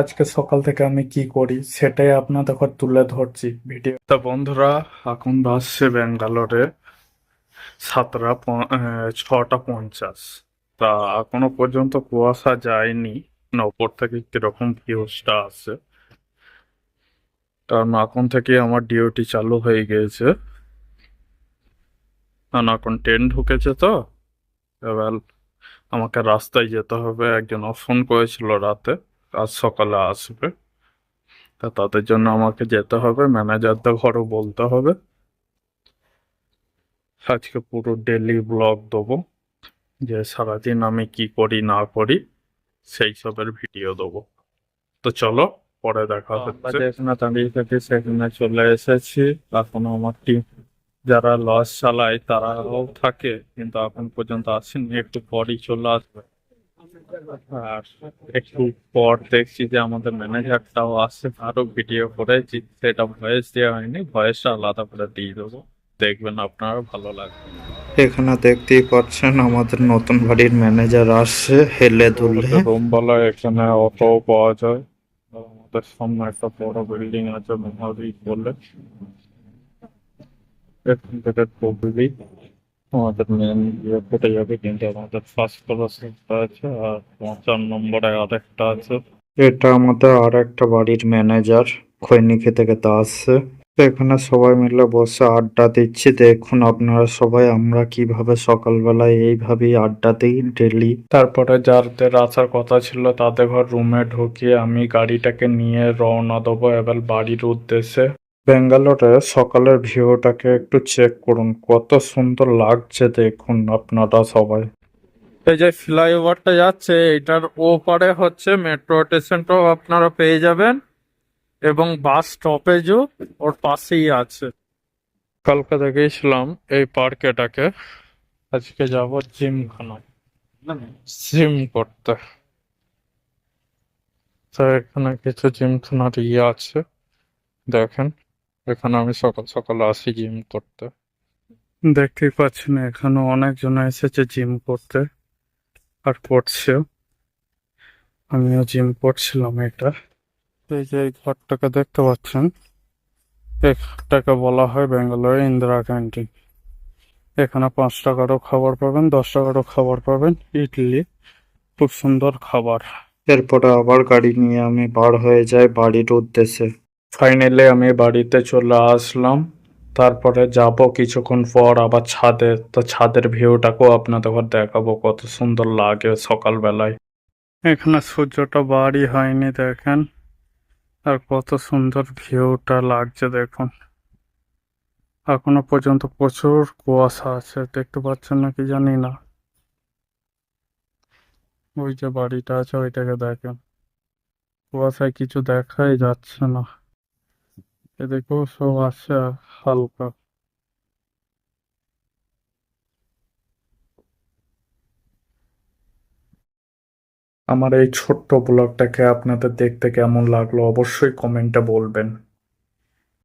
আজকে সকাল থেকে আমি কি করি সেটাই আপনাদের তুলে ধরছি ভিডিও। তা বন্ধুরা, এখন বাসছে ব্যাঙ্গালোরে সাতটা ছটা পঞ্চাশ। তা এখনও পর্যন্ত কুয়াশা যায়নি ওপর থেকে কীরকম ভিউজটা আছে কারণ এখন থেকে আমার ডিউটি চালু হয়ে গিয়েছে। কারণ এখন ট্রেন ঢুকেছে তো, এবার আমাকে রাস্তায় যেতে হবে। একজন ফোন করেছিল রাতে। আজ সকালে আসবে। তা তাদের জন্য আমাকে যেতে হবে ম্যানেজারদের ঘরও বলতে হবে। আজকে পুরো ডেলি ব্লগ দেবো যে সারাদিন আমি কি করি না করি সেই সবের ভিডিও দেবো। তো চলো পরে দেখা হচ্ছে। যেখানে দাঁড়িয়ে থাকি সেখানে চলে এসেছি এখন আমার টিম যারা লস চালায় তারাও থাকে কিন্তু এখন পর্যন্ত আসেনি একটু পরই চলে আসবে। আর একটু পর দেখছি যে আমাদের ম্যানেজারটাও আসছে আরও ভিডিও করেছি। সেটা ভয়েস দেওয়া হয়নি ভয়েসটা আলাদা করে দিয়ে দেবো। দেখবেন আপনারা ভালো লাগবে। এখানে দেখতেই পাচ্ছেন আমাদের নতুন বাড়ির ম্যানেজার আসছে হেলে দুলে। রুম বলা এখানে অটো পাওয়া যায়। আমাদের সামনে একটা বড় বিল্ডিং আছে মহাবীর বলে। এখান থেকে আমাদের মেন ইয়ে যাবে কিন্তু আমাদের ফার্স্ট ফ্লোর আছে আর পঞ্চান্ন নম্বরে আরেকটা আছে। এটা আমাদের আর একটা বাড়ির ম্যানেজার খৈনিকি থেকে তা আসছে। এখানে সবাই মিলে বসে আড্ডা দিচ্ছি। দেখুন আপনারা সবাই আমরা কীভাবে সকালবেলায় এইভাবেই আড্ডা দিই ডেলি তারপরে যাদের আসার কথা ছিল তাদের ঘর রুমে ঢুকিয়ে আমি গাড়িটাকে নিয়ে রওনা দেবো এবার বাড়ির উদ্দেশ্যে। ব্যাঙ্গালোরে সকালের ভিউটাকে একটু চেক করুন। কত সুন্দর লাগছে দেখুন আপনারা সবাই। এই যে ফ্লাইওভারটা যাচ্ছে, এটার ওপারে হচ্ছে মেট্রো স্টেশনটাও আপনারা পেয়ে যাবেন এবং বাস স্টপেজও ওর পাশেই আছে। কলকাতা গিয়েছিলাম এই পার্কেটাকে আজকে যাব জিমখানায় জিম করতে। তো এখানে কিছু জিমখানার ইয়ে আছে, দেখেন। এখানে আমি সকাল সকাল আসি জিম করতে। দেখতেই পাচ্ছেন এখানে অনেকজন এসেছে জিম করতে আর করছেও আমিও জিম করছিলাম এটা। এই যে এই ঘরটাকে দেখতে পাচ্ছেন এটাকে বলা হয় ব্যাঙ্গালোরে ইন্দিরা ক্যান্টিন। এখানে পাঁচ টাকারও খাবার পাবেন, দশ টাকারও খাবার পাবেন, ইডলি, খুব সুন্দর খাবার। এরপরে আবার গাড়ি নিয়ে আমি বার হয়ে যাই বাড়ির উদ্দেশ্যে। ফাইনালি আমি বাড়িতে চলে আসলাম। তারপরে যাব কিছুক্ষণ পর আবার ছাদে। তো ছাদের ভিউটাকেও আপনাদের দেখাবো, কত সুন্দর লাগে সকালবেলায়। এখানে সূর্যটা বাড়ি হয়নি, দেখেন। আর কত সুন্দর ভিউটা লাগছে, দেখুন। এখনও পর্যন্ত প্রচুর কুয়াশা আছে, দেখতে পাচ্ছেন নাকি জানি না। ওই যে বাড়িটা আছে, ওইটাকে দেখেন। কুয়াশায় কিছু দেখাই যাচ্ছে না। এদিকেও সব আছে হালকা। আমার এই ছোট্ট ব্লগটাকে আপনাদের দেখতে কেমন লাগল অবশ্যই কমেন্টে বলবেন।